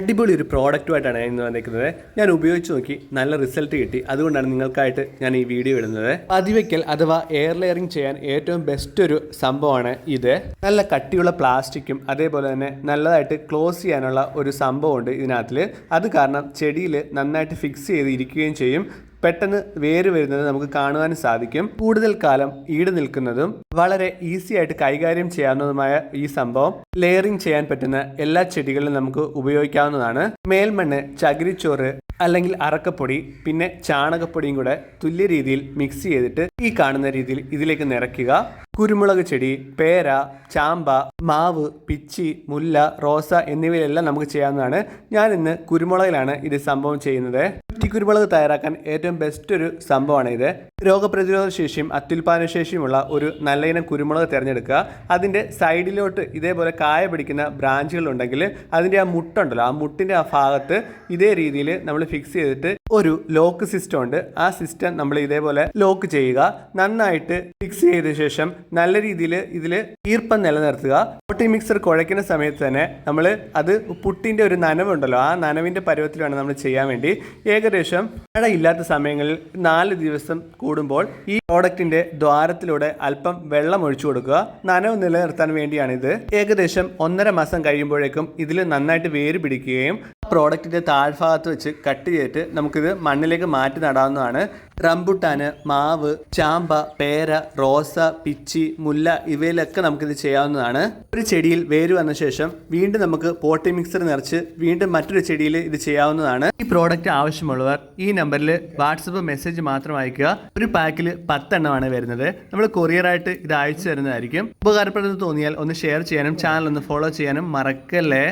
അടിപൊളി ഒരു പ്രോഡക്റ്റുമായിട്ടാണ് ഞാൻ ഇന്ന് വന്നിരിക്കുന്നത്. ഞാൻ ഉപയോഗിച്ച് നോക്കി നല്ല റിസൾട്ട് കിട്ടി. അതുകൊണ്ടാണ് നിങ്ങൾക്കായിട്ട് ഞാൻ ഈ വീഡിയോ ഇടുന്നത്. പതിവയ്ക്കൽ അഥവാ എയർ ലെയറിംഗ് ചെയ്യാൻ ഏറ്റവും ബെസ്റ്റ് ഒരു സംഭവമാണ് ഇത്. നല്ല കട്ടിയുള്ള പ്ലാസ്റ്റിക്കും അതേപോലെ തന്നെ നല്ലതായിട്ട് ക്ലോസ് ചെയ്യാനുള്ള ഒരു സംഭവമുണ്ട് ഇതിനകത്തിൽ അത് കാരണം ചെടിയിൽ നന്നായിട്ട് ഫിക്സ് ചെയ്ത് ഇരിക്കുകയും ചെയ്യും. പെട്ടെന്ന് വേര് വരുന്നത് നമുക്ക് കാണുവാനും സാധിക്കും. കൂടുതൽ കാലം ഈട് നിൽക്കുന്നതും വളരെ ഈസി ആയിട്ട് കൈകാര്യം ചെയ്യാവുന്നതുമായ ഈ സംഭവം ലെയറിംഗ് ചെയ്യാൻ പറ്റുന്ന എല്ലാ ചെടികളിലും നമുക്ക് ഉപയോഗിക്കാവുന്നതാണ്. മേൽമണ്ണ് ചകിരിച്ചോറ് അല്ലെങ്കിൽ അറക്കപ്പൊടി പിന്നെ ചാണകപ്പൊടിയും കൂടെ തുല്യ രീതിയിൽ മിക്സ് ചെയ്തിട്ട് ഈ കാണുന്ന രീതിയിൽ ഇതിലേക്ക് നിറയ്ക്കുക. കുരുമുളക് ചെടി പേര ചാമ്പ മാവ് പിച്ചി മുല്ല റോസ എന്നിവയിലെല്ലാം നമുക്ക് ചെയ്യാവുന്നതാണ്. ഞാൻ ഇന്ന് കുരുമുളകിലാണ് ഇത് സംഭവം ചെയ്യുന്നത്. കുരുമുളക് തയ്യാറാക്കാൻ ഏറ്റവും ബെസ്റ്റ് ഒരു സംഭവമാണ് ഇത് രോഗപ്രതിരോധ ശേഷിയും അത്യുൽപാദന ശേഷിയുമുള്ള ഒരു നല്ല ഇനം കുരുമുളക് തിരഞ്ഞെടുക്കുക. അതിന്റെ സൈഡിലോട്ട് ഇതേപോലെ കായ പിടിക്കുന്ന ബ്രാഞ്ചുകൾ ഉണ്ടെങ്കിൽ അതിന്റെ ആ മുട്ടുണ്ടല്ലോ ആ മുട്ടിന്റെ ആ ഭാഗത്ത് ഇതേ രീതിയിൽ നമ്മൾ ഫിക്സ് ചെയ്തിട്ട് ഒരു ലോക്ക് സിസ്റ്റം ഉണ്ട്. ആ സിസ്റ്റം നമ്മൾ ഇതേപോലെ ലോക്ക് ചെയ്യുക. നന്നായിട്ട് ഫിക്സ് ചെയ്ത ശേഷം നല്ല രീതിയിൽ ഇതിൽ ഈർപ്പം നിലനിർത്തുക. പൊട്ടി മിക്സർ കുഴയ്ക്കുന്ന സമയത്ത് തന്നെ നമ്മൾ അത് പുട്ടിന്റെ ഒരു നനവുണ്ടല്ലോ ആ നനവിന്റെ പരുവത്തിലാണ് നമ്മൾ ചെയ്യാൻ വേണ്ടി. ഏകദേശം മഴ ഇല്ലാത്ത സമയങ്ങളിൽ നാല് ദിവസം കൂടുമ്പോൾ ഈ പ്രോഡക്റ്റിന്റെ ദ്വാരത്തിലൂടെ അല്പം വെള്ളം ഒഴിച്ചു കൊടുക്കുക. നനവ് നിലനിർത്താൻ വേണ്ടിയാണിത്. ഏകദേശം ഒന്നര മാസം കഴിയുമ്പോഴേക്കും ഇതിൽ നന്നായിട്ട് വേര് പിടിക്കുകയും പ്രോഡക്റ്റിന്റെ താഴ്ഭാഗത്ത് വെച്ച് കട്ട് ചെയ്തിട്ട് നമുക്കിത് മണ്ണിലേക്ക് മാറ്റി നടാവുന്നതാണ്. റംബുട്ടാന് മാവ് ചാമ്പ പേര റോസ പിച്ചി മുല്ല ഇവയിലൊക്കെ നമുക്കിത് ചെയ്യാവുന്നതാണ്. ഒരു ചെടിയിൽ വേര് വന്ന ശേഷം വീണ്ടും നമുക്ക് പോട്ടി മിക്സർ നിറച്ച് വീണ്ടും മറ്റൊരു ചെടിയിൽ ഇത് ചെയ്യാവുന്നതാണ്. ഈ പ്രോഡക്റ്റ് ആവശ്യമുള്ളവർ ഈ നമ്പറിൽ വാട്സപ്പ് മെസ്സേജ് മാത്രം അയക്കുക ഒരു പാക്കിൽ പത്തെണ്ണമാണ് വരുന്നത്. നമ്മൾ കൊറിയറായിട്ട് ഇത് അയച്ചു തരുന്നതായിരിക്കും. ഉപകാരപ്പെടുന്നത് തോന്നിയാൽ ഒന്ന് ഷെയർ ചെയ്യാനും ചാനൽ ഒന്ന് ഫോളോ ചെയ്യാനും മറക്കല്ലേ?